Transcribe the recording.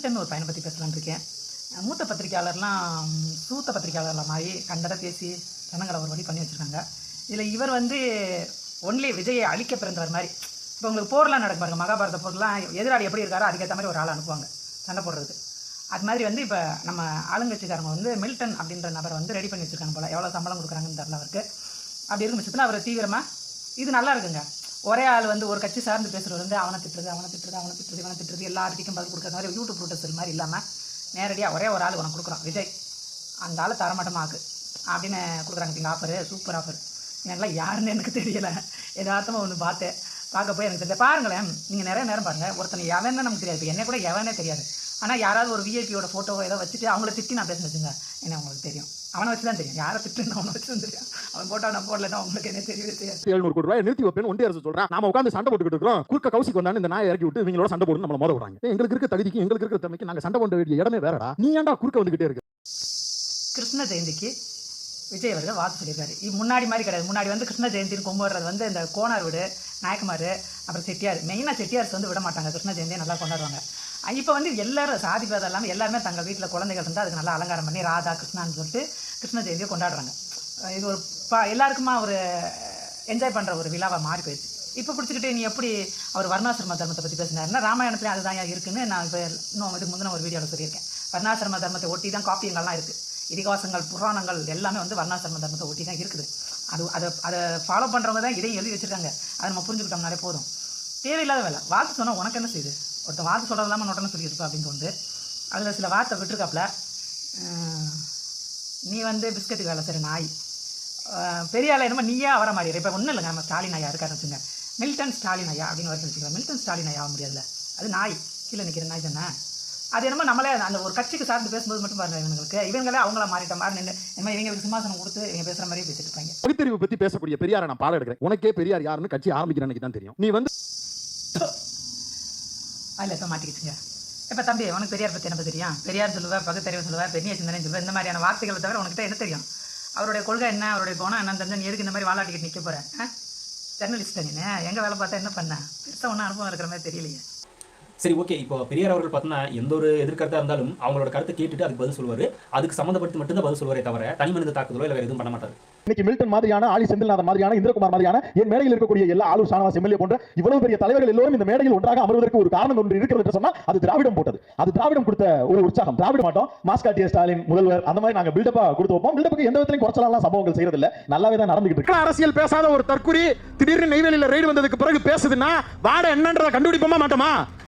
Milton ஒரு பையனை பற்றி பேசலாம்னு இருக்கேன். மூத்த பத்திரிக்கையாளர்லாம் சூத்த பத்திரிக்கையாளர்லாம் மாதிரி கண்டதை பேசி ஜனங்களை ஒரு வழி பண்ணி வச்சுருக்காங்க. இதில் இவர் வந்து ஒன்லி விஜயை அழிக்க பிறந்தவர் மாதிரி. இப்போ உங்களுக்கு போர்லாம் நடக்கும் பாருங்க மகாபாரத போர்லாம் எதிராளி எப்படி இருக்காரோ அதுக்கேற்ற மாதிரி ஒரு ஆள் அனுப்புவாங்க சண்டை போடுறது அது மாதிரி வந்து இப்போ நம்ம ஆளுங்கட்சிக்காரங்க வந்து மில்டன் அப்படின்ற நபரை வந்து ரெடி பண்ணி வச்சுருக்காங்க போல். எவ்வளோ சம்பளம் கொடுக்குறாங்கன்னு தெரியல அவருக்கு. அப்படி இருக்கும் பட்சத்தில் அவரை தீவிரமாக இது நல்லா இருக்குங்க. ஒரே ஆள் வந்து ஒரு கட்சி சார்ந்து பேசுகிறது வந்து அவனை திட்டுறது அவனை திட்டுறது அவனை திட்டுறது இவனை திட்டுறது எல்லாத்துக்கும் பதில் கொடுக்குற மாதிரி யூடியூப் ரூட்டர்ஸ் மாதிரி இல்லாமல் நேரடியாக ஒரே ஒரு ஆள் உனக்கு கொடுக்குறான் விஜய். அந்த ஆள் தரமாட்டமாக்கு அப்படின்னு கொடுக்குறாங்க நீங்கள் ஆஃபரு சூப்பர் ஆஃபர் எனக்குலாம் யாருன்னு எனக்கு தெரியலை. எதார்த்தமாக ஒன்று பார்த்தேன். பார்க்க போய் எனக்கு தெரியல. பாருங்களேன் நீங்கள் நிறைய நேரம் பாருங்கள் ஒருத்தனை எவன்னு நமக்கு தெரியாது. இப்போ என்ன கூட எவனே தெரியாது. ஆனால் யாராவது ஒரு விஐபியோட ஃபோட்டோவோ ஏதோ வச்சுட்டு அவங்கள திட்டி நான் பேச வச்சுங்க என்ன உங்களுக்கு தெரியும்? அவனை வச்சு தான் தெரியும். யாரை திட்டுன்னு அவனை வச்சு தான் தெரியும். அவன் போட்டோ நான் போடலன்னா அவங்களுக்கு என்ன தெரியவே தெரியாது. எழுநூறு கோடி ரூபாய் நிறுத்தி வைப்பேன் ஒன்றிய அரசு சொல்றான் நாம உட்காந்து சண்டை போட்டுக்கிட்டு இருக்கோம் குறுக்க கௌசிக்கு வந்தான்னு இந்த நாயை இறக்கி விட்டு இவங்களோட சண்டை போட்டு நம்மள மோத விடுறாங்க எங்களுக்கு இருக்க தகுதிக்கு எங்களுக்கு இருக்கிற தன்மைக்கு நாங்க சண்டை போட வேண்டிய இடமே வேறடா. நீ ஏன்டா குறுக்க வந்துகிட்டே இருக்கு? கிருஷ்ண ஜெயந்திக்கு விஜய் அவர்கள் வாழ்த்து சொல்லியிருக்காரு. இது முன்னாடி மாதிரி கிடையாது. முன்னாடி வந்து கிருஷ்ண ஜெயந்தின்னு கொண்டாடுறது வந்து இந்த கோனார் வீடு நாயக்குமார் அப்புறம் செட்டியார். மெயினாக செட்டியார்ஸ் வந்து விட மாட்டாங்க. கிருஷ்ண ஜெயந்தியை நல்லா கொண்டாடுவாங்க. இப்போ வந்து எல்லாரும் சாதி பேதம் இல்லாமல் எல்லாருமே தங்கள் வீட்டில் குழந்தைகள் இருந்தால் அதுக்கு நல்லா அலங்காரம் பண்ணி ராதா கிருஷ்ணான்னு சொல்லிட்டு கிருஷ்ண ஜெயந்தியை கொண்டாடுறாங்க. இது ஒரு பா எல்லாருக்குமா ஒரு என்ஜாய் பண்ணுற ஒரு விழாவாக மாறி போயிடுச்சு. இப்போ பிடிச்சிக்கிட்டு நீ எப்படி அவர் வர்ணாசிரம தர்மத்தை பற்றி பேசினாருன்னா ராமாயணத்துலேயும் அதுதான் இருக்குன்னு நான் இப்போ இன்னும் இதுக்கு முந்தின ஒரு வீடியோவில் சொல்லியிருக்கேன். வர்ணாசிரம தர்மத்தை ஒட்டி தான் காப்பியங்கள்லாம் இருக்குது இதிகாசங்கள் புராணங்கள் எல்லாமே வந்து வர்ணாசிரம தர்மத்தை ஒட்டி தான் இருக்குது. அது அதை அதை ஃபாலோ பண்ணுறவங்க தான் இதையும் எழுதி வச்சிருக்காங்க. அதை நம்ம புரிஞ்சுக்கிட்டோம்னாலே போதும். தேவையில்லாத வேலை. வார்த்தை சொன்னால் உனக்கு என்ன செய்யுது? ஒருத்தன் வார்த்தை சொல்கிறது இல்லாமல் நோட்டன்னு சொல்லியிருப்பா அப்படின்னு தோணுது. அதில் சில வார்த்தை விட்டுருக்காப்புல நீ வந்து பிஸ்கட்டுக்கு வேலை சரி நாய். பெரிய ஆளா என்னமோ நீயே வர மாதிரி. இப்போ ஒன்றும் இல்லைங்க. நம்ம ஸ்டாலின் ஐயா இருக்காருன்னு வச்சுங்க. மில்டன் ஸ்டாலின் ஐயா அப்படின்னு வர வச்சுக்கலாம் மில்டன் ஸ்டாலின் ஐயா ஆக முடியாதுல்ல. அது நாய். கீழே நிற்கிற நாய் தானே? அது என்னமோ நம்மளே அந்த ஒரு கட்சிக்கு சார்ந்து பேசும்போது மட்டும் பாருங்க இவங்களுக்கு. இவங்களே அவங்கள மாறிட்ட மாதிரி நின்று என்ன இவங்களுக்கு சிம்மாசனம் கொடுத்து இவங்க பேசுகிற மாதிரியே பேசிட்டு இருப்பாங்க. பகுத்தறிவு பத்தி பேசக்கூடிய பெரியாரை நான் பாடம் எடுக்கிறேன். உனக்கே பெரியார் யாருன்னு கட்சி ஆரம்பிக்கிற அன்னைக்கு தான் தெரியும். நீ வந்து அதில் இப்போ மாட்டிக்கிச்சுங்க? இப்போ தம்பி உனக்கு பெரியார் பற்றி என்ன தெரியும்? பெரியார் சொல்லுவார் பகுத்தறிவு சொல்லுவார் பெரிய சிந்தனை சொல்லுவார் இந்த மாதிரியான வார்த்தைகளை தவிர உனக்கிட்ட என்ன தெரியும்? அவருடைய கொள்கை என்ன அவருடைய குணம் என்னன்னு தெரிஞ்சா எதுக்கு இந்த மாதிரி வாலாட்டிக்கிட்டு நிற்க போகிறேன் ஜெர்னலிஸ்ட் நீ எங்கே வேலை பார்த்தா என்ன பண்ண? பெருசாக ஒன்றும் அனுபவம் இருக்கிற மாதிரி தெரியலையே. சரி ஓகே. இப்போ பெரியார் அவர்கள் பார்த்தீங்கன்னா எந்த ஒரு எதிர்கருத்தா இருந்தாலும் அவங்களோட கருத்தை கேட்டுட்டு அதுக்கு பதில் சொல்லுவாரு. அதுக்கு சம்மந்தப்பட்டு மட்டும்தான் பதில் சொல்லுவாரே தவிர தனி மனித தாக்குதலோ இல்லை வேற எதுவும் பண்ண மாட்டாரு. இன்னைக்கு மில்டன் மாதிரியான ஆலி செந்தில்நாதன் மாதிரியான இந்திரகுமார் மாதிரியான என் மேடையில் இருக்கக்கூடிய எல்லா ஆளூர் சானவாஸ் எம்எல்ஏ போன்ற இவ்வளவு பெரிய தலைவர்கள் எல்லோரும் இந்த மேடையில் ஒன்றாக அமர்வதற்கு ஒரு காரணம் ஒன்று இருக்கிறது என்று சொன்னால் அது திராவிடம் போட்டது. அது திராவிடம் கொடுத்த ஒரு உற்சாகம். திராவிட மாட்டோம். மாஸ்காட்டிய ஸ்டாலின் முதல்வர் அந்த மாதிரி நாங்க பில்டப்பா கொடுத்து வைப்போம். பில்டப்புக்கு எந்த விதத்திலையும் குறைச்சலாம் சம்பவங்கள் செய்யறது இல்ல நல்லாவே தான் நடந்துகிட்டு இருக்கு. அரசியல் பேசாத ஒரு தற்குறி திடீர்னு நெய்வேலியில ரெய்டு வந்ததுக்கு பிறகு பேசுதுன்னா வாட என்னன்றதை கண்டுபிடிப்போமா மாட்டோமா?